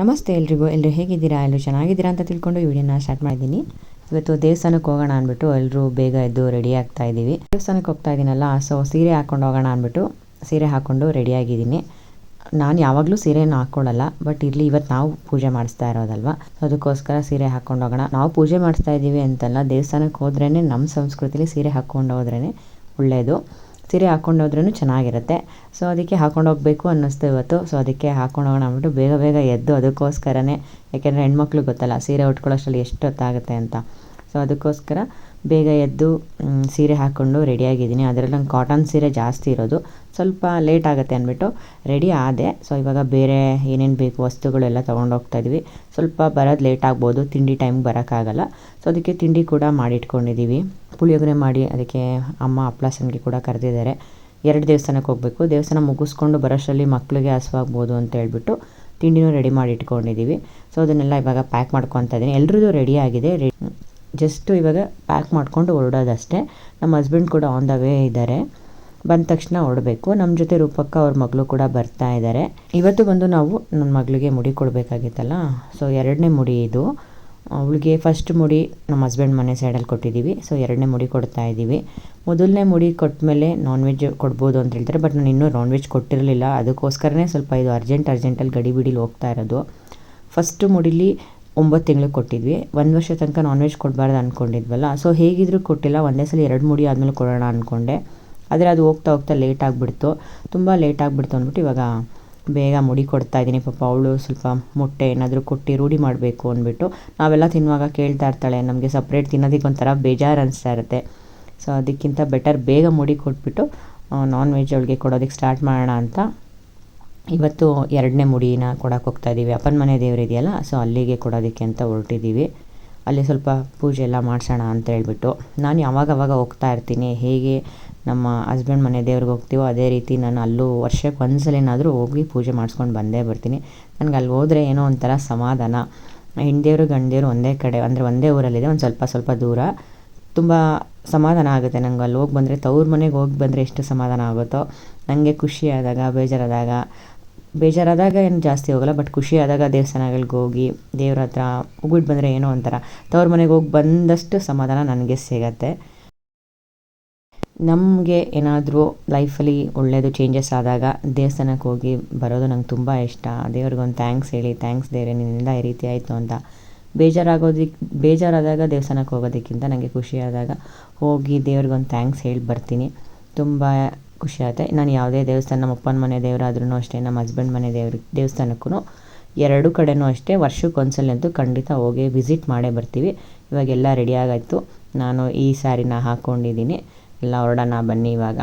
ನಮಸ್ತೆ ಎಲ್ರಿಗೂ ಎಲ್ಲರೂ ಹೇಗಿದ್ದೀರಾ ಎಲ್ಲರೂ ಚೆನ್ನಾಗಿದ್ದೀರಾ ಅಂತ ತಿಳ್ಕೊಂಡು ವಿಡಿಯೋನ ಸ್ಟಾರ್ಟ್ ಮಾಡಿದ್ದೀನಿ. ಇವತ್ತು ದೇವಸ್ಥಾನಕ್ಕೆ ಹೋಗೋಣ ಅಂದ್ಬಿಟ್ಟು ಎಲ್ಲರೂ ಬೇಗ ಎದ್ದು ರೆಡಿ ಆಗ್ತಾ ಇದ್ದೀವಿ. ದೇವಸ್ಥಾನಕ್ಕೆ ಹೋಗ್ತಾ ಇದ್ದೀನಲ್ಲ ಸೊ ಸೀರೆ ಹಾಕೊಂಡು ಹೋಗೋಣ ಅಂದ್ಬಿಟ್ಟು ಸೀರೆ ಹಾಕ್ಕೊಂಡು ರೆಡಿಯಾಗಿದ್ದೀನಿ ನಾನು ಯಾವಾಗಲೂ ಸೀರೆನ ಹಾಕ್ಕೊಳ್ಳಲ್ಲ, ಬಟ್ ಇರಲಿ, ಇವತ್ತು ನಾವು ಪೂಜೆ ಮಾಡಿಸ್ತಾ ಇರೋದಲ್ವ? ಅದಕ್ಕೋಸ್ಕರ ಸೀರೆ ಹಾಕ್ಕೊಂಡು ಹೋಗೋಣ. ನಾವು ಪೂಜೆ ಮಾಡಿಸ್ತಾ ಇದ್ದೀವಿ ಅಂತಲ್ಲ, ದೇವಸ್ಥಾನಕ್ಕೆ ಹೋದ್ರೇ ನಮ್ಮ ಸಂಸ್ಕೃತಿಲಿ ಸೀರೆ ಹಾಕ್ಕೊಂಡು ಹೋದ್ರೇ ಒಳ್ಳೆಯದು ಸೀರೆ ಹಾಕ್ಕೊಂಡು ಹೋದ್ರೂ ಚೆನ್ನಾಗಿರುತ್ತೆ. ಸೊ ಅದಕ್ಕೆ ಹಾಕ್ಕೊಂಡು ಹೋಗಬೇಕು ಅನ್ನಿಸ್ತು ಇವತ್ತು. ಸೊ ಅದಕ್ಕೆ ಹಾಕ್ಕೊಂಡು ಹೋಗೋಣ ಅಂದ್ಬಿಟ್ಟು ಬೇಗ ಬೇಗ ಎದ್ದು ಅದಕ್ಕೋಸ್ಕರನೇ, ಯಾಕೆಂದರೆ ಹೆಣ್ಮಕ್ಳಿಗೆ ಗೊತ್ತಲ್ಲ, ಸೀರೆ ಉಟ್ಕೊಳ್ಳೋಷ್ಟರಲ್ಲಿ ಎಷ್ಟು ಹೊತ್ತಾಗುತ್ತೆ ಅಂತ. ಸೊ ಅದಕ್ಕೋಸ್ಕರ ಬೇಗ ಎದ್ದು ಸೀರೆ ಹಾಕ್ಕೊಂಡು ರೆಡಿಯಾಗಿದ್ದೀನಿ ಅದರಲ್ಲಿ ನಂಗೆ ಕಾಟನ್ ಸೀರೆ ಜಾಸ್ತಿ ಇರೋದು. ಸ್ವಲ್ಪ ಲೇಟ್ ಆಗುತ್ತೆ ಅಂದ್ಬಿಟ್ಟು ರೆಡಿ ಆದೆ. ಸೊ ಇವಾಗ ಬೇರೆ ಏನೇನು ಬೇಕು, ವಸ್ತುಗಳೆಲ್ಲ ತೊಗೊಂಡು ಹೋಗ್ತಾ ಇದ್ವಿ. ಸ್ವಲ್ಪ ಬರೋದು ಲೇಟ್ ಆಗ್ಬೋದು. ತಿಂಡಿ ಟೈಮ್ಗೆ ಬರೋಕ್ಕಾಗಲ್ಲ. ಸೊ ಅದಕ್ಕೆ ತಿಂಡಿ ಕೂಡ ಮಾಡಿಟ್ಕೊಂಡಿದ್ದೀವಿ ಪುಳಿಯೋಗರೆ ಮಾಡಿ ಅದಕ್ಕೆ ಅಮ್ಮ ಅಪ್ಪಳ ಸಂಡಿಗೆ ಕೂಡ ಕರೆದಿದ್ದಾರೆ. ಎರಡು ದೇವಸ್ಥಾನಕ್ಕೆ ಹೋಗಬೇಕು. ದೇವಸ್ಥಾನ ಮುಗಿಸ್ಕೊಂಡು ಬರೋಷ್ಟರಲ್ಲಿ ಮಕ್ಕಳಿಗೆ ಹಸುವಾಗ್ಬೋದು ಅಂತ ಹೇಳ್ಬಿಟ್ಟು ತಿಂಡಿನೂ ರೆಡಿ ಮಾಡಿ ಇಟ್ಕೊಂಡಿದ್ದೀವಿ ಸೊ ಅದನ್ನೆಲ್ಲ ಇವಾಗ ಪ್ಯಾಕ್ ಮಾಡ್ಕೊತಾ ಇದ್ದೀನಿ ಎಲ್ರದ್ದು ರೆಡಿ ಆಗಿದೆ. ಜಸ್ಟು ಇವಾಗ ಪ್ಯಾಕ್ ಮಾಡಿಕೊಂಡು ಹೊರಡೋದಷ್ಟೇ. ನಮ್ಮ ಹಸ್ಬೆಂಡ್ ಕೂಡ ಆನ್ ದ ವೇ ಇದ್ದಾರೆ ಬಂದ ತಕ್ಷಣ ಹೊರಡಬೇಕು. ನಮ್ಮ ಜೊತೆ ರೂಪಕ್ಕ ಅವ್ರ ಮಗಳು ಕೂಡ ಬರ್ತಾ ಇದ್ದಾರೆ ಇವತ್ತು ಬಂದು ನಾವು ನನ್ನ ಮಗಳಿಗೆ ಮುಡಿ ಕೊಡಬೇಕಾಗಿತ್ತಲ್ಲ? ಸೊ ಎರಡನೇ ಮುಡಿ ಇದು. ಅವಳಿಗೆ ಫಸ್ಟ್ ಮುಡಿ ನಮ್ಮ ಹಸ್ಬೆಂಡ್ ಮನೆ ಸೈಡಲ್ಲಿ ಕೊಟ್ಟಿದ್ದೀವಿ ಸೊ ಎರಡನೇ ಮುಡಿ ಕೊಡ್ತಾ ಇದ್ದೀವಿ. ಮೊದಲನೇ ಮುಡಿ ಕೊಟ್ಟ ಮೇಲೆ ನಾನ್ ವೆಜ್ ಕೊಡ್ಬೋದು ಅಂತ ಹೇಳ್ತಾರೆ. ಬಟ್ ನಾನು ಇನ್ನೂ ನಾನ್ ವೆಜ್ ಕೊಟ್ಟಿರಲಿಲ್ಲ. ಅದಕ್ಕೋಸ್ಕರನೇ ಸ್ವಲ್ಪ ಇದು ಅರ್ಜೆಂಟ್ ಅರ್ಜೆಂಟಲ್ಲಿ ಗಡಿಬಿಡಿಲಿ ಹೋಗ್ತಾ ಇರೋದು. ಫಸ್ಟ್ ಮುಡಿಲಿ ಒಂಬತ್ತು ತಿಂಗಳು ಕೊಟ್ಟಿದ್ವಿ. ಒಂದು ವರ್ಷ ತನಕ ನಾನ್ ವೆಜ್ ಕೊಡಬಾರ್ದು ಅಂದ್ಕೊಂಡಿದ್ವಲ್ಲ ಸೊ ಹೇಗಿದ್ರೂ ಕೊಟ್ಟಿಲ್ಲ. ಒಂದೇ ಸಲ ಎರಡು ಮುಡಿ ಆದಮೇಲೆ ಕೊಡೋಣ ಅಂದ್ಕೊಂಡೆ ಆದರೆ ಅದು ಹೋಗ್ತಾ ಹೋಗ್ತಾ ಲೇಟ್ ಆಗಿಬಿಡ್ತು. ತುಂಬ ಲೇಟ್ ಆಗಿಬಿಡ್ತು ಅಂದ್ಬಿಟ್ಟು ಇವಾಗ ಬೇಗ ಮುಡಿ ಕೊಡ್ತಾ ಇದ್ದೀನಿ. ಪಾಪ ಅವಳು ಸ್ವಲ್ಪ ಮೊಟ್ಟೆ ಏನಾದರೂ ಕೊಟ್ಟು ರೂಢಿ ಮಾಡಬೇಕು ಅಂದ್ಬಿಟ್ಟು ನಾವೆಲ್ಲ ತಿನ್ನುವಾಗ ಕೇಳ್ತಾ ಇರ್ತಾಳೆ, ನಮಗೆ ಸಪ್ರೇಟ್ ತಿನ್ನೋದಕ್ಕೆ ಒಂಥರ ಬೇಜಾರು ಅನಿಸ್ತಾ ಇರುತ್ತೆ. ಸೊ ಅದಕ್ಕಿಂತ ಬೆಟರ್ ಬೇಗ ಮುಡಿ ಕೊಟ್ಬಿಟ್ಟು ನಾನ್ ವೆಜ್ ಅವಳಿಗೆ ಕೊಡೋದಕ್ಕೆ ಸ್ಟಾರ್ಟ್ ಮಾಡೋಣ ಅಂತ ಇವತ್ತು ಎರಡನೇ ಮುಡಿನ ಕೊಡಕ್ಕೆ ಹೋಗ್ತಾ ಇದ್ದೀವಿ. ಅಪ್ಪನ ಮನೆ ದೇವ್ರು ಇದೆಯಲ್ಲ ಸೊ ಅಲ್ಲಿಗೆ ಕೊಡೋದಕ್ಕೆ ಅಂತ ಹೊರಟಿದ್ದೀವಿ. ಅಲ್ಲಿ ಸ್ವಲ್ಪ ಪೂಜೆ ಎಲ್ಲ ಮಾಡಿಸೋಣ ಅಂತ ಹೇಳ್ಬಿಟ್ಟು. ನಾನು ಯಾವಾಗ ಅವಾಗ ಹೋಗ್ತಾ ಇರ್ತೀನಿ, ಹೇಗೆ ನಮ್ಮ ಹಸ್ಬೆಂಡ್ ಮನೆ ದೇವ್ರಿಗೆ ಹೋಗ್ತೀವೋ ಅದೇ ರೀತಿ ನಾನು ಅಲ್ಲೂ ವರ್ಷಕ್ಕೆ ಒಂದ್ಸಲಿನಾದರೂ ಹೋಗಿ ಪೂಜೆ ಮಾಡಿಸ್ಕೊಂಡು ಬಂದೇ ಬರ್ತೀನಿ. ನನಗೆ ಅಲ್ಲಿ ಹೋದರೆ ಏನೋ ಒಂಥರ ಸಮಾಧಾನ. ಹೆಣ್ದೇವ್ರು ಗಂಡೇವರು ಒಂದೇ ಕಡೆ, ಅಂದರೆ ಒಂದೇ ಊರಲ್ಲಿದೆ, ಒಂದು ಸ್ವಲ್ಪ ಸ್ವಲ್ಪ ದೂರ. ತುಂಬ ಸಮಾಧಾನ ಆಗುತ್ತೆ ನಂಗೆ ಅಲ್ಲಿ ಹೋಗಿ ಬಂದರೆ. ತವ್ರ ಮನೆಗೆ ಹೋಗಿ ಬಂದರೆ ಎಷ್ಟು ಸಮಾಧಾನ ಆಗುತ್ತೋ. ನನಗೆ ಖುಷಿ ಆದಾಗ, ಬೇಜಾರಾದಾಗ ಬೇಜಾರಾದಾಗ ಏನು ಜಾಸ್ತಿ ಹೋಗಲ್ಲ ಬಟ್ ಖುಷಿ ಆದಾಗ ದೇವಸ್ಥಾನಗಳಿಗೆ ಹೋಗಿ, ದೇವ್ರ ಹತ್ರ ಹೋಗ್ಬಿಟ್ಟು ಬಂದರೆ ಏನೋ ಒಂಥರ, ತವ್ರ ಮನೆಗೆ ಹೋಗಿ ಬಂದಷ್ಟು ಸಮಾಧಾನ ನನಗೆ ಸಿಗತ್ತೆ. ನಮಗೆ ಏನಾದರೂ ಲೈಫಲ್ಲಿ ಒಳ್ಳೆಯದು ಚೇಂಜಸ್ ಆದಾಗ ದೇವಸ್ಥಾನಕ್ಕೆ ಹೋಗಿ ಬರೋದು ನಂಗೆ ತುಂಬ ಇಷ್ಟ. ದೇವ್ರಿಗೊಂದು ಥ್ಯಾಂಕ್ಸ್ ಹೇಳಿ ಥ್ಯಾಂಕ್ಸ್ ದೇವ್ರೆ, ನಿನ್ನಿಂದ ಈ ರೀತಿ ಆಯಿತು ಅಂತ. ಬೇಜಾರಾಗೋದಕ್ಕೆ ಬೇಜಾರಾದಾಗ ದೇವಸ್ಥಾನಕ್ಕೆ ಹೋಗೋದಕ್ಕಿಂತ ನನಗೆ ಖುಷಿಯಾದಾಗ ಹೋಗಿ ದೇವ್ರಿಗೊಂದು ಥ್ಯಾಂಕ್ಸ್ ಹೇಳಿ ಬರ್ತೀನಿ. ತುಂಬ ಖುಷಿ ಆಗುತ್ತೆ. ನಾನು ಯಾವುದೇ ದೇವಸ್ಥಾನ, ನಮ್ಮ ಅಪ್ಪನ ಮನೆ ದೇವರಾದ್ರೂ ಅಷ್ಟೇ, ನಮ್ಮ ಹಸ್ಬೆಂಡ್ ಮನೆ ದೇವ್ರ ದೇವಸ್ಥಾನಕ್ಕೂ ಎರಡು ಕಡೆನೂ ಅಷ್ಟೇ ವರ್ಷಕ್ಕೆ ಒಂದ್ಸಲ ಅಂತೂ ಖಂಡಿತ ಹೋಗಿ ವಿಸಿಟ್ ಮಾಡೇ ಬರ್ತೀವಿ. ಇವಾಗೆಲ್ಲ ರೆಡಿ ಆಗಾಯಿತು. ನಾನು ಈ ಸ್ಯಾರಿನ ಹಾಕ್ಕೊಂಡಿದ್ದೀನಿ ಎಲ್ಲ ಹೊರಡೋಣ ಬನ್ನಿ ಇವಾಗ.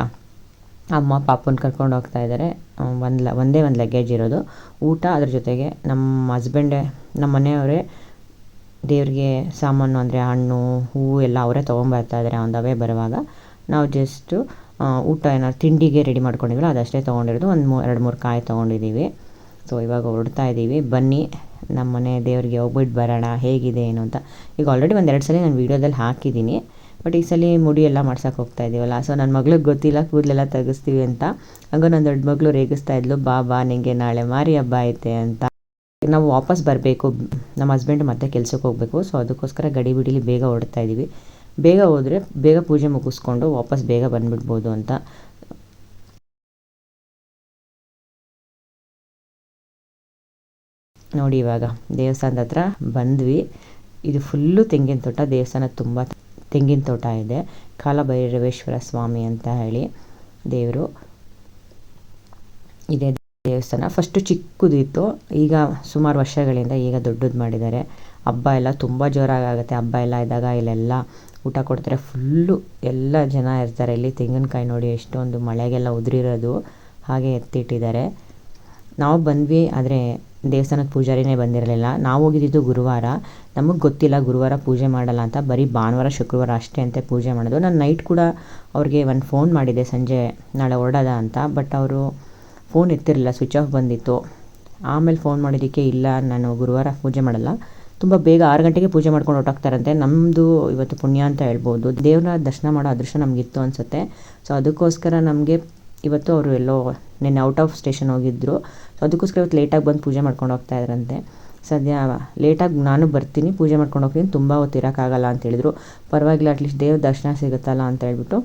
ಅಮ್ಮ ಪಾಪನ ಕರ್ಕೊಂಡು ಹೋಗ್ತಾ ಇದ್ದಾರೆ. ಒಂದು ಲ, ಒಂದೇ ಒಂದು ಲಗೇಜ್ ಇರೋದು. ಊಟ ಅದ್ರ ಜೊತೆಗೆ ನಮ್ಮ ಹಸ್ಬೆಂಡೇ ನಮ್ಮ ಮನೆಯವರೇ ದೇವ್ರಿಗೆ ಸಾಮಾನು ಅಂದರೆ ಹಣ್ಣು, ಹೂವು ಎಲ್ಲ ಅವರೇ ತೊಗೊಂಬರ್ತಾ ಇದ್ದಾರೆ. ಅವೇ ಬರುವಾಗ. ನಾವು ಜಸ್ಟು ಊಟ ಏನಾದ್ರು ತಿಂಡಿಗೆ ರೆಡಿ ಮಾಡ್ಕೊಂಡಿದ್ವಲ್ಲ, ಅದಷ್ಟೇ ತೊಗೊಂಡಿರೋದು. ಒಂದು ಮೂ, ಎರಡು ಮೂರು ಕಾಯಿ ತೊಗೊಂಡಿದ್ದೀವಿ. ಸೊ ಇವಾಗ ಹೊರಡ್ತಾ ಇದ್ದೀವಿ. ಬನ್ನಿ ನಮ್ಮ ಮನೆ ದೇವರಿಗೆ ಹೋಗ್ಬಿಟ್ಟು ಬರೋಣ, ಹೇಗಿದೆ, ಏನು ಅಂತ. ಈಗ ಆಲ್ರೆಡಿ ಒಂದು ಎರಡು ಸಲ ನಾನು ವೀಡಿಯೋದಲ್ಲಿ ಹಾಕಿದ್ದೀನಿ. ಬಟ್ ಈ ಸಲ ಮುಡಿ ಎಲ್ಲ ಮಾಡ್ಸೋಕೆ ಹೋಗ್ತಾ ಇದ್ದೀವಲ್ಲ. ಸೊ ನನ್ನ ಮಗಳಿಗೆ ಗೊತ್ತಿಲ್ಲ, ಕೂದಲೆಲ್ಲ ತೆಗಿಸ್ತೀವಿ ಅಂತ. ಹಂಗ ನನ್ನ ದೊಡ್ಡ ಮಗಳು ರೇಗಿಸ್ತಾ ಇದ್ಲು ಬಾ ಬಾ ನಿಂಗೆ ನಾಳೆ ಮಾರಿ ಹಬ್ಬ ಐತೆ ಅಂತ. ನಾವು ವಾಪಸ್ ಬರಬೇಕು. ನಮ್ಮ ಹಸ್ಬೆಂಡ್ ಮತ್ತೆ ಕೆಲ್ಸಕ್ಕೆ ಹೋಗಬೇಕು. ಸೊ ಅದಕ್ಕೋಸ್ಕರ ಗಡಿಬಿಡಿಲಿ ಬೇಗ ಹೊಡ್ತಾ ಇದ್ದೀವಿ. ಬೇಗ ಹೋದರೆ ಬೇಗ ಪೂಜೆ ಮುಗಿಸ್ಕೊಂಡು ವಾಪಸ್ ಬೇಗ ಬಂದುಬಿಡ್ಬೋದು ಅಂತ. ನೋಡಿ ಇವಾಗ, ದೇವಸ್ಥಾನದ ಹತ್ರ ಬಂದ್ವಿ. ಇದು ಫುಲ್ಲು ತೆಂಗಿನ ತೋಟ, ದೇವಸ್ಥಾನ ತುಂಬ ತೆಂಗಿನ ತೋಟ ಇದೆ. ಕಾಲಭೈರವೇಶ್ವರ ಸ್ವಾಮಿ ಅಂತ ಹೇಳಿ ದೇವರು ಇದೆ ದೇವಸ್ಥಾನ. ಫಸ್ಟು ಚಿಕ್ಕದಿತ್ತು ಈಗ ಸುಮಾರು ವರ್ಷಗಳಿಂದ ಈಗ ದೊಡ್ಡದು ಮಾಡಿದ್ದಾರೆ. ಹಬ್ಬ ಎಲ್ಲ ತುಂಬ ಜೋರಾಗಿ ಆಗುತ್ತೆ. ಹಬ್ಬ ಎಲ್ಲ ಇದ್ದಾಗ ಇಲ್ಲೆಲ್ಲ ಊಟ ಕೊಡ್ತಾರೆ. ಫುಲ್ಲು ಎಲ್ಲ ಜನ ಇರ್ತಾರೆ. ಇಲ್ಲಿ ತೆಂಗಿನಕಾಯಿ ನೋಡಿ ಎಷ್ಟೊಂದು ಮಳೆಗೆಲ್ಲ ಉದುರಿರೋದು. ಹಾಗೆ ಎತ್ತಿಟ್ಟಿದ್ದಾರೆ. ನಾವು ಬಂದ್ವಿ, ಆದರೆ ದೇವಸ್ಥಾನದ ಪೂಜಾರಿನೇ ಬಂದಿರಲಿಲ್ಲ. ನಾವು ಹೋಗಿದ್ದಿದ್ದು ಗುರುವಾರ. ನಮಗೆ ಗೊತ್ತಿಲ್ಲ, ಗುರುವಾರ ಪೂಜೆ ಮಾಡಲ್ಲ ಅಂತ. ಬರೀ ಭಾನುವಾರ, ಶುಕ್ರವಾರ ಅಷ್ಟೇ ಅಂತ ಪೂಜೆ ಮಾಡೋದು. ನಾನು ನೈಟ್ ಕೂಡ ಅವ್ರಿಗೆ ಒಂದು ಫೋನ್ ಮಾಡಿದ್ದೆ ಸಂಜೆ, ನಾಳೆ ಹೊರಡೋದ ಅಂತ. ಬಟ್ ಅವರು ಫೋನ್ ಎತ್ತಿರಲಿಲ್ಲ ಸ್ವಿಚ್ ಆಫ್ ಬಂದಿತ್ತು. ಆಮೇಲೆ ಫೋನ್ ಮಾಡಿದ್ದಕ್ಕೆ ಇಲ್ಲ, ನಾನು ಗುರುವಾರ ಪೂಜೆ ಮಾಡಲ್ಲ. ತುಂಬ ಬೇಗ ಆರು ಗಂಟೆಗೆ ಪೂಜೆ ಮಾಡ್ಕೊಂಡು ಹೊರಟೋಗ್ತಾರಂತೆ. ನಮ್ಮದು ಇವತ್ತು ಪುಣ್ಯ ಅಂತ ಹೇಳ್ಬೋದು. ದೇವರ ದರ್ಶನ ಮಾಡೋ ಅದೃಷ್ಟ ನಮಗಿತ್ತು ಅನಿಸುತ್ತೆ. ಸೊ ಅದಕ್ಕೋಸ್ಕರ ನಮಗೆ ಇವತ್ತು ಅವರು ಎಲ್ಲೋ ನಿನ್ನೆ ಔಟ್ ಆಫ್ ಸ್ಟೇಷನ್ ಹೋಗಿದ್ದರು ಸೊ ಅದಕ್ಕೋಸ್ಕರ ಇವತ್ತು ಲೇಟಾಗಿ ಬಂದು ಪೂಜೆ ಮಾಡ್ಕೊಂಡು ಹೋಗ್ತಾ ಇದ್ರಂತೆ. ಸದ್ಯ ಲೇಟಾಗಿ ನಾನು ಬರ್ತೀನಿ, ಪೂಜೆ ಮಾಡ್ಕೊಂಡು ಹೋಗ್ತೀನಿ. ತುಂಬ ಹೊತ್ತು ಇರೋಕ್ಕಾಗಲ್ಲ ಅಂತ ಹೇಳಿದ್ರು. ಪರವಾಗಿಲ್ಲ ಅಟ್ಲೀಸ್ಟ್ ದೇವ್ರ ದರ್ಶನ ಸಿಗುತ್ತಲ್ಲ ಅಂತ ಹೇಳ್ಬಿಟ್ಟು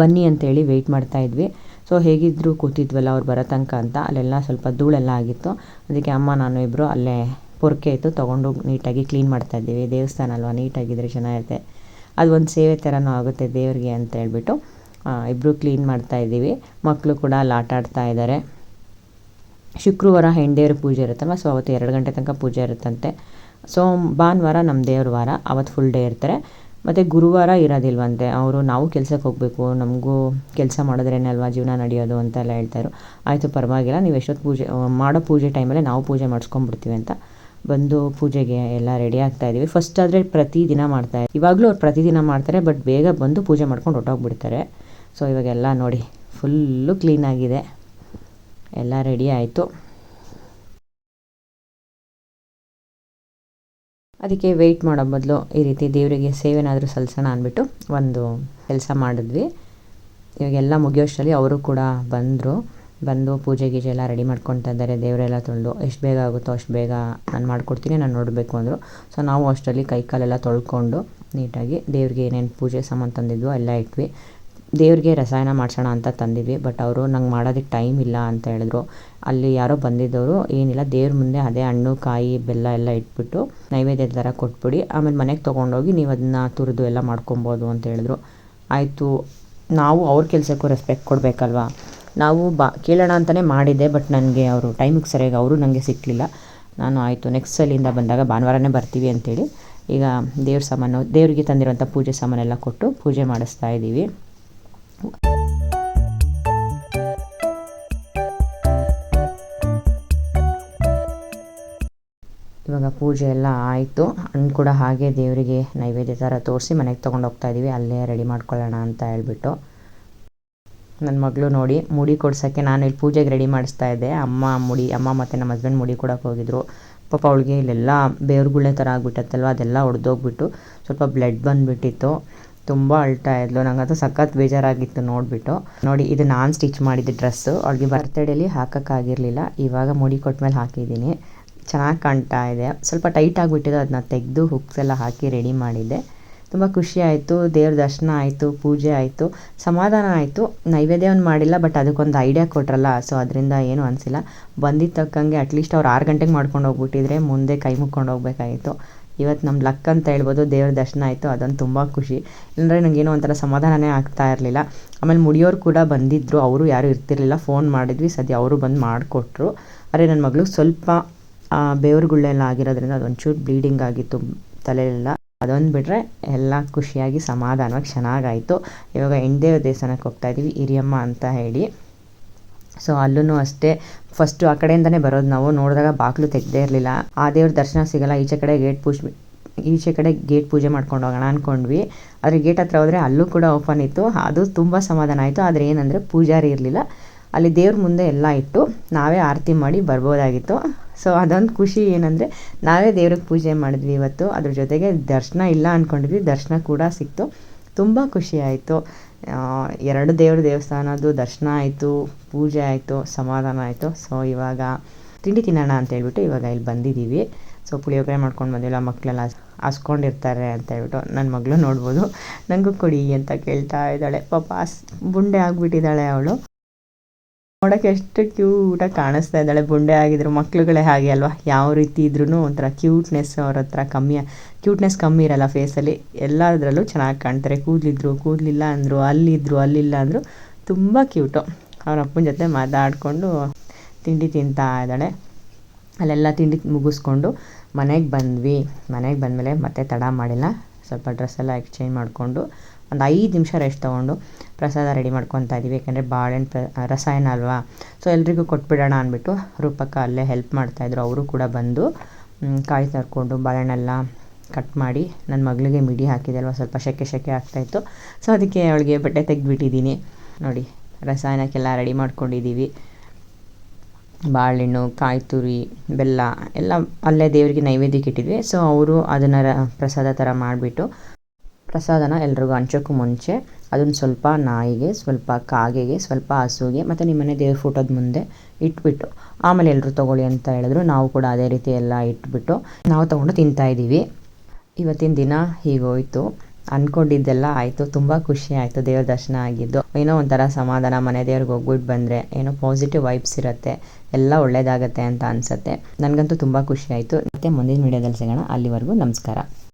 ಬನ್ನಿ ಅಂತೇಳಿ ವೆಯ್ಟ್ ಮಾಡ್ತಾಯಿದ್ವಿ ಸೊ ಹೇಗಿದ್ದರೂ ಕೂತಿದ್ವಲ್ಲ ಅವ್ರು ಬರೋ ತನಕ ಅಂತ, ಅಲ್ಲೆಲ್ಲ ಸ್ವಲ್ಪ ಧೂಳೆಲ್ಲ ಆಗಿತ್ತು. ಅದಕ್ಕೆ ಅಮ್ಮ, ನಾನು ಇಬ್ಬರು ಅಲ್ಲೇ ಪೊರ್ಕೆ ಇತ್ತು ತೊಗೊಂಡು ನೀಟಾಗಿ ಕ್ಲೀನ್ ಮಾಡ್ತಾ ಇದ್ದೀವಿ. ದೇವಸ್ಥಾನ ಅಲ್ವಾ ನೀಟಾಗಿದ್ದರೆ ಚೆನ್ನಾಗಿರುತ್ತೆ. ಅದು ಒಂದು ಸೇವೆ ಥರನೂ ಆಗುತ್ತೆ ದೇವರಿಗೆ ಅಂತ ಹೇಳ್ಬಿಟ್ಟು ಇಬ್ಬರು ಕ್ಲೀನ್ ಮಾಡ್ತಾ ಇದ್ದೀವಿ. ಮಕ್ಕಳು ಕೂಡ ಅಲ್ಲಿ ಆಟ ಆಡ್ತಾ ಇದ್ದಾರೆ ಶುಕ್ರವಾರ ಹೆಣ್ಣು ಪೂಜೆ ಇರುತ್ತಲ್ವ? ಸೊ ಅವತ್ತು ಎರಡು ಗಂಟೆ ತನಕ ಪೂಜೆ ಇರುತ್ತಂತೆ. ಸೊ ಭಾನುವಾರ ನಮ್ಮ ದೇವ್ರ ವಾರ. ಅವತ್ತು ಫುಲ್ ಡೇ ಇರ್ತಾರೆ. ಮತ್ತು ಗುರುವಾರ ಇರೋದಿಲ್ವಂತೆ. ಅವರು ನಾವು ಕೆಲಸಕ್ಕೆ ಹೋಗಬೇಕು. ನಮಗೂ ಕೆಲಸ ಮಾಡಿದ್ರೇನೆ ಅಲ್ವಾ? ಜೀವನ ನಡೆಯೋದು ಅಂತೆಲ್ಲ ಹೇಳ್ತಾಯಿದ್ರು ಆಯಿತು, ಪರವಾಗಿಲ್ಲ. ನೀವು ಎಷ್ಟೊತ್ತು ಪೂಜೆ ಮಾಡೋ ಪೂಜೆ ಟೈಮಲ್ಲೇ ನಾವು ಪೂಜೆ ಮಾಡಿಸ್ಕೊಂಬಿಡ್ತೀವಿ ಅಂತ ಬಂದು ಪೂಜೆಗೆ ಎಲ್ಲ ರೆಡಿ ಆಗ್ತಾ ಇದ್ದೀವಿ ಫಸ್ಟ್ ಆದರೆ ಪ್ರತಿದಿನ ಮಾಡ್ತಾರೆ ಇವಾಗಲೂ ಅವ್ರು ಪ್ರತಿದಿನ ಮಾಡ್ತಾರೆ ಬಟ್ ಬೇಗ ಬಂದು ಪೂಜೆ ಮಾಡ್ಕೊಂಡು ಹೊಟ್ಟೋಗ್ಬಿಡ್ತಾರೆ ಸೊ ಇವಾಗೆಲ್ಲ ನೋಡಿ ಫುಲ್ಲು ಕ್ಲೀನಾಗಿದೆ ಎಲ್ಲ ರೆಡಿ ಆಯಿತು. ಅದಕ್ಕೆ ವೆಯ್ಟ್ ಮಾಡೋ ಬದಲು ಈ ರೀತಿ ದೇವರಿಗೆ ಸೇವೆನಾದರೂ ಸಲ್ಲಿಸೋಣ ಅಂದ್ಬಿಟ್ಟು ಒಂದು ಕೆಲಸ ಮಾಡಿದ್ವಿ. ಇವಾಗೆಲ್ಲ ಮುಗಿಯೋಷ್ಟರಲ್ಲಿ ಅವರು ಕೂಡ ಬಂದರು. ಬಂದು ಪೂಜೆ ಗೀಜೆ ಎಲ್ಲ ರೆಡಿ ಮಾಡ್ಕೊತಾ ಇದ್ದಾರೆ. ದೇವರೆಲ್ಲ ತೊಳೆದು ಎಷ್ಟು ಬೇಗ ಆಗುತ್ತೋ ಅಷ್ಟು ಬೇಗ ನಾನು ಮಾಡಿಕೊಡ್ತೀನಿ, ನಾನು ನೋಡಬೇಕು ಅಂದರು. ಸೊ ನಾವು ಅಷ್ಟರಲ್ಲಿ ಕೈ ಕಾಲೆಲ್ಲ ತೊಳ್ಕೊಂಡು ನೀಟಾಗಿ ದೇವ್ರಿಗೆ ಏನೇನು ಪೂಜೆ ಸಾಮಾನು ತಂದಿದ್ವೋ ಎಲ್ಲ ಇಟ್ವಿ. ದೇವ್ರಿಗೆ ರಸಾಯನ ಮಾಡಿಸೋಣ ಅಂತ ತಂದಿದ್ವಿ, ಬಟ್ ಅವರು ನಂಗೆ ಮಾಡೋದಕ್ಕೆ ಟೈಮ್ ಇಲ್ಲ ಅಂತ ಹೇಳಿದ್ರು. ಅಲ್ಲಿ ಯಾರೋ ಬಂದಿದ್ದವರು, ಏನಿಲ್ಲ, ದೇವ್ರ ಮುಂದೆ ಅದೇ ಹಣ್ಣು, ಕಾಯಿ, ಬೆಲ್ಲ ಎಲ್ಲ ಇಟ್ಬಿಟ್ಟು ನೈವೇದ್ಯ ಥರ ಕೊಟ್ಬಿಡಿ, ಆಮೇಲೆ ಮನೆಗೆ ತೊಗೊಂಡೋಗಿ ನೀವು ಅದನ್ನ ತುರಿದು ಎಲ್ಲ ಮಾಡ್ಕೊಬೋದು ಅಂತ ಹೇಳಿದ್ರು. ಆಯಿತು, ನಾವು ಅವ್ರ ಕೆಲಸಕ್ಕೂ ರೆಸ್ಪೆಕ್ಟ್ ಕೊಡಬೇಕಲ್ವಾ? ನಾವು ಬಾ, ಕೇಳೋಣ ಅಂತಲೇ ಮಾಡಿದ್ದೆ ಬಟ್ ನನಗೆ ಅವರು ಟೈಮಿಗೆ ಸರಿಯಾಗಿ ಅವರು ನನಗೆ ಸಿಕ್ಕಲಿಲ್ಲ ನಾನು ಆಯಿತು ನೆಕ್ಸ್ಟ್ ಸಲಿಂದ ಬಂದಾಗ ಭಾನುವಾರನೇ ಬರ್ತೀವಿ ಅಂತೇಳಿ. ಈಗ ದೇವ್ರ ಸಾಮಾನು, ದೇವರಿಗೆ ತಂದಿರುವಂಥ ಪೂಜೆ ಸಾಮಾನೆಲ್ಲ ಕೊಟ್ಟು ಪೂಜೆ ಮಾಡಿಸ್ತಾ ಇದ್ದೀವಿ. ಇವಾಗ ಪೂಜೆ ಎಲ್ಲ ಆಯಿತು. ಹಣ್ಣು ಕೂಡ ಹಾಗೆ ದೇವರಿಗೆ ನೈವೇದ್ಯ ಥರ ತೋರಿಸಿ ಮನೆಗೆ ತೊಗೊಂಡು ಹೋಗ್ತಾ ಇದ್ದೀವಿ. ಅಲ್ಲೇ ರೆಡಿ ಮಾಡ್ಕೊಳ್ಳೋಣ ಅಂತ ಹೇಳ್ಬಿಟ್ಟು. ನನ್ನ ಮಗಳು ನೋಡಿ ಮುಡಿ ಕೊಡ್ಸೋಕ್ಕೆ ನಾನು ಇಲ್ಲಿ ಪೂಜೆಗೆ ರೆಡಿ ಮಾಡಿಸ್ತಾ ಇದ್ದೆ. ಅಮ್ಮ ಮುಡಿ, ಅಮ್ಮ ಮತ್ತು ನಮ್ಮ ಹಸ್ಬೆಂಡ್ ಮುಡಿ ಕೊಡೋಕೆ ಹೋಗಿದ್ರು. ಪಾಪ ಅವಳಿಗೆ ಇಲ್ಲೆಲ್ಲ ಬೇವ್ರಗುಳ್ಳೆ ಥರ ಆಗಿಬಿಟ್ಟತ್ತಲ್ವ, ಅದೆಲ್ಲ ಒಡೆದೋಗ್ಬಿಟ್ಟು ಸ್ವಲ್ಪ ಬ್ಲಡ್ ಬಂದುಬಿಟ್ಟಿತ್ತು. ತುಂಬ ಅಳ್ತಾ ಇದ್ಲು. ನನಗಂತೂ ಸಖತ್ ಬೇಜಾರಾಗಿತ್ತು ನೋಡಿಬಿಟ್ಟು. ನೋಡಿ, ಇದು ನಾನು ಸ್ಟಿಚ್ ಮಾಡಿದ್ದೆ ಡ್ರೆಸ್ಸು ಅವಳಿಗೆ ಬರ್ತಡೇಲಿ ಹಾಕೋಕ್ಕಾಗಿರಲಿಲ್ಲ. ಇವಾಗ ಮುಡಿ ಕೊಟ್ಟ ಮೇಲೆ ಹಾಕಿದ್ದೀನಿ. ಚೆನ್ನಾಗಿ ಕಾಣ್ತಾ ಇದೆ. ಸ್ವಲ್ಪ ಟೈಟ್ ಆಗಿಬಿಟ್ಟಿದೆ. ಅದನ್ನ ತೆಗೆದು ಹುಕ್ಸ್ ಎಲ್ಲ ಹಾಕಿ ರೆಡಿ ಮಾಡಿದ್ದೆ. ತುಂಬ ಖುಷಿ ಆಯಿತು, ದೇವ್ರ ದರ್ಶನ ಆಯಿತು, ಪೂಜೆ ಆಯಿತು, ಸಮಾಧಾನ ಆಯಿತು. ನೈವೇದ್ಯವನ್ನು ಮಾಡಿಲ್ಲ ಬಟ್ ಅದಕ್ಕೊಂದು ಐಡಿಯಾ ಕೊಟ್ರಲ್ಲ ಸೊ ಅದರಿಂದ ಏನೂ ಅನಿಸಿಲ್ಲ. ಬಂದಿದ್ದ ತಕ್ಕಂಗೆ ಅಟ್ಲೀಸ್ಟ್ ಅವ್ರು ಆರು ಗಂಟೆಗೆ ಮಾಡ್ಕೊಂಡು ಹೋಗ್ಬಿಟ್ಟಿದ್ರೆ ಮುಂದೆ ಕೈ ಮುಕ್ಕೊಂಡು ಹೋಗ್ಬೇಕಾಗಿತ್ತು. ಇವತ್ತು ನಮ್ಮ ಲಕ್ ಅಂತ ಹೇಳ್ಬೋದು, ದೇವ್ರ ದರ್ಶನ ಆಯಿತು, ಅದೊಂದು ತುಂಬ ಖುಷಿ. ಇಲ್ಲಂದರೆ ನನಗೇನೋ ಒಂಥರ ಸಮಾಧಾನನೇ ಆಗ್ತಾ ಇರಲಿಲ್ಲ. ಆಮೇಲೆ ಮುಡಿಯೋರು ಕೂಡ ಬಂದಿದ್ದರು ಅವರು ಯಾರೂ ಇರ್ತಿರ್ಲಿಲ್ಲ ಫೋನ್ ಮಾಡಿದ್ವಿ, ಸದ್ಯ ಅವರು ಬಂದು ಮಾಡಿಕೊಟ್ರು. ಅರೆ ನನ್ನ ಮಗಳು ಸ್ವಲ್ಪ ಬೇವ್ರಗುಳ್ಳೆಲ್ಲ ಆಗಿರೋದ್ರಿಂದ ಅದೊಂಚೂರು ಬ್ಲೀಡಿಂಗ್ ಆಗಿತ್ತು, ತಲೆಯೆಲ್ಲ. ಅದೊಂದು ಬಿಟ್ಟರೆ ಎಲ್ಲ ಖುಷಿಯಾಗಿ ಸಮಾಧಾನವಾಗಿ ಚೆನ್ನಾಗಾಯಿತು. ಇವಾಗ ಹೆಣ್ದೇವ್ರ ದೇವಸ್ಥಾನಕ್ಕೆ ಹೋಗ್ತಾ ಇದ್ದೀವಿ ಹಿರಿಯಮ್ಮ ಅಂತ ಹೇಳಿ. ಸೊ ಅಲ್ಲೂ ಅಷ್ಟೇ. ಫಸ್ಟು ಆ ಕಡೆಯಿಂದನೇ ಬರೋದು ನಾವು. ನೋಡಿದಾಗ ಬಾಗಿಲು ತೆಗ್ದೇ ಇರಲಿಲ್ಲ. ಆ ದೇವ್ರ ದರ್ಶನ ಸಿಗಲ್ಲ. ಈಚೆ ಕಡೆ ಗೇಟ್ ಪೂಜ್, ಈಚೆ ಕಡೆ ಗೇಟ್ ಪೂಜೆ ಮಾಡ್ಕೊಂಡು ಹೋಗೋಣ ಅಂದ್ಕೊಂಡ್ವಿ ಆದರೆ ಗೇಟ್ ಹತ್ರ ಹೋದರೆ ಅಲ್ಲೂ ಕೂಡ ಓಪನ್ ಇತ್ತು. ಅದು ತುಂಬ ಸಮಾಧಾನ ಆಯಿತು. ಆದರೆ ಏನಂದರೆ ಪೂಜಾರಿ ಇರಲಿಲ್ಲ. ಅಲ್ಲಿ ದೇವ್ರ ಮುಂದೆ ಎಲ್ಲ ಇಟ್ಟು ನಾವೇ ಆರತಿ ಮಾಡಿ ಬರ್ಬೋದಾಗಿತ್ತು. ಸೊ ಅದೊಂದು ಖುಷಿ ಏನಂದರೆ, ನಾವೇ ದೇವ್ರಿಗೆ ಪೂಜೆ ಮಾಡಿದ್ವಿ ಇವತ್ತು. ಅದ್ರ ಜೊತೆಗೆ ದರ್ಶನ ಇಲ್ಲ ಅಂದ್ಕೊಂಡಿದ್ವಿ ದರ್ಶನ ಕೂಡ ಸಿಕ್ತು. ತುಂಬ ಖುಷಿ ಆಯಿತು. ಎರಡು ದೇವ್ರ ದೇವಸ್ಥಾನದ್ದು ದರ್ಶನ ಆಯಿತು, ಪೂಜೆ ಆಯಿತು, ಸಮಾಧಾನ ಆಯಿತು. ಸೊ ಇವಾಗ ತಿಂಡಿ ತಿನ್ನೋಣ ಅಂತ ಹೇಳ್ಬಿಟ್ಟು ಇವಾಗ ಇಲ್ಲಿ ಬಂದಿದ್ದೀವಿ. ಸೊ ಪುಳಿಯೋಗರೆ ಮಾಡ್ಕೊಂಡು ಬಂದಿಲ್ಲ ಮಕ್ಕಳೆಲ್ಲ ಹಸ್ಕೊಂಡಿರ್ತಾರೆ ಅಂತ ಹೇಳ್ಬಿಟ್ಟು ನನ್ನ ಮಗಳು ನೋಡ್ಬೋದು. ನನಗೂ ಕೊಡಿ ಅಂತ ಕೇಳ್ತಾ ಇದ್ದಾಳೆ. ಪಾಪ ಬುಂಡೆ ಆಗಿಬಿಟ್ಟಿದ್ದಾಳೆ ಅವಳು. ನೋಡೋಕ್ಕೆ ಎಷ್ಟು ಕ್ಯೂಟಾಗಿ ಕಾಣಿಸ್ತಾ ಇದ್ದಾಳೆ. ಬುಂಡೆ ಆಗಿದ್ರು, ಮಕ್ಳುಗಳೇ ಹಾಗೆ ಅಲ್ವಾ? ಯಾವ ರೀತಿ ಇದ್ರೂ ಒಂಥರ ಕ್ಯೂಟ್ನೆಸ್ ಅವ್ರ ಹತ್ರ ಕಮ್ಮಿ ಕ್ಯೂಟ್ನೆಸ್ ಕಮ್ಮಿ ಇರಲ್ಲ ಫೇಸಲ್ಲಿ ಎಲ್ಲದರಲ್ಲೂ ಚೆನ್ನಾಗಿ ಕಾಣ್ತಾರೆ. ಕೂದಲಿದ್ರು, ಕೂದಲಿಲ್ಲ ಅಂದರು ಅಲ್ಲಿದ್ದರು ಅಲ್ಲಿಲ್ಲ ಅಂದರು ತುಂಬ ಕ್ಯೂಟು ಅವ್ರ ಅಪ್ಪನ ಜೊತೆ ಮಾತಾಡಿಕೊಂಡು ತಿಂಡಿ ತಿಂತಾ ಇದ್ದಾಳೆ. ಅಲ್ಲೆಲ್ಲ ತಿಂಡಿ ಮುಗಿಸ್ಕೊಂಡು ಮನೆಗೆ ಬಂದ್ವಿ. ಮನೆಗೆ ಬಂದಮೇಲೆ ಮತ್ತೆ ತಡ ಮಾಡಿಲ್ಲ. ಸ್ವಲ್ಪ ಡ್ರೆಸ್ ಎಲ್ಲ ಎಕ್ಸ್ಚೇಂಜ್ ಮಾಡಿಕೊಂಡು ಒಂದು ಐದು ನಿಮಿಷ ರೆಸ್ಟ್ ತೊಗೊಂಡು ಪ್ರಸಾದ ರೆಡಿ ಮಾಡ್ಕೊತಾ ಇದ್ದೀವಿ. ಯಾಕೆಂದರೆ ಬಾಳೆಹಣ್ಣು ಪ್ರ ರಸಾಯನ ಅಲ್ವಾ? ಸೊ ಎಲ್ಲರಿಗೂ ಕೊಟ್ಬಿಡೋಣ ಅಂದ್ಬಿಟ್ಟು ರೂಪಕ್ಕ ಅಲ್ಲೇ ಹೆಲ್ಪ್ ಮಾಡ್ತಾಯಿದ್ರು ಅವರು ಕೂಡ ಬಂದು ಕಾಯಿ ತರ್ಕೊಂಡು ಬಾಳೆಹಣ್ಣೆಲ್ಲ ಕಟ್ ಮಾಡಿ ನನ್ನ ಮಗಳಿಗೆ ಮಿಡಿ ಹಾಕಿದೆ ಅಲ್ವಾ? ಸ್ವಲ್ಪ ಶೆಕೆ ಶೆಕೆ ಆಗ್ತಾಯಿತ್ತು ಸೊ ಅದಕ್ಕೆ ಅವಳಿಗೆ ಬಟ್ಟೆ ತೆಗೆದುಬಿಟ್ಟಿದ್ದೀನಿ. ನೋಡಿ, ರಸಾಯನಕ್ಕೆಲ್ಲ ರೆಡಿ ಮಾಡ್ಕೊಂಡಿದ್ದೀವಿ. ಬಾಳೆಹಣ್ಣು ಕಾಯಿ ತುರಿ ಬೆಲ್ಲ ಎಲ್ಲ ಅಲ್ಲೇ ದೇವರಿಗೆ ನೈವೇದ್ಯಕ್ಕೆ ಇಟ್ಟಿದ್ವಿ. ಸೊ ಅವರು ಅದನ್ನು ಪ್ರಸಾದ ಥರ ಮಾಡಿಬಿಟ್ಟು ಪ್ರಸಾದನ ಎಲ್ರಿಗೂ ಹಂಚೋಕ್ಕೂ ಮುಂಚೆ ಅದನ್ನು ಸ್ವಲ್ಪ ನಾಯಿಗೆ, ಸ್ವಲ್ಪ ಕಾಗೆಗೆ, ಸ್ವಲ್ಪ ಹಸುಗೆ ಮತ್ತು ನಿಮ್ಮನೆ ದೇವ್ರ ಫೋಟೋದ ಮುಂದೆ ಇಟ್ಬಿಟ್ಟು ಆಮೇಲೆ ಎಲ್ಲರೂ ತೊಗೊಳ್ಳಿ ಅಂತ ಹೇಳಿದ್ರು. ನಾವು ಕೂಡ ಅದೇ ರೀತಿ ಎಲ್ಲ ಇಟ್ಬಿಟ್ಟು ನಾವು ತೊಗೊಂಡು ತಿಂತಾಯಿದ್ದೀವಿ ಇವತ್ತಿನ ದಿನ ಹೀಗೋಯ್ತು. ಅಂದ್ಕೊಂಡಿದ್ದೆಲ್ಲ ಆಯ್ತು, ತುಂಬಾ ಖುಷಿ ಆಯ್ತು ದೇವ್ರ ದರ್ಶನ ಆಗಿದ್ದು. ಏನೋ ಒಂಥರ ಸಮಾಧಾನ, ಮನೆ ದೇವ್ರಿಗೆ ಹೋಗ್ಬಿಟ್ಟು ಬಂದ್ರೆ ಏನೋ ಪಾಸಿಟಿವ್ ವೈಬ್ಸ್ ಇರುತ್ತೆ, ಎಲ್ಲ ಒಳ್ಳೇದಾಗತ್ತೆ ಅಂತ ಅನ್ಸುತ್ತೆ. ನನಗಂತೂ ತುಂಬಾ ಖುಷಿ ಆಯ್ತು. ಮತ್ತೆ ಮುಂದಿನ ವಿಡಿಯೋದಲ್ಲಿ ಸಿಗೋಣ. ಅಲ್ಲಿವರೆಗೂ ನಮಸ್ಕಾರ.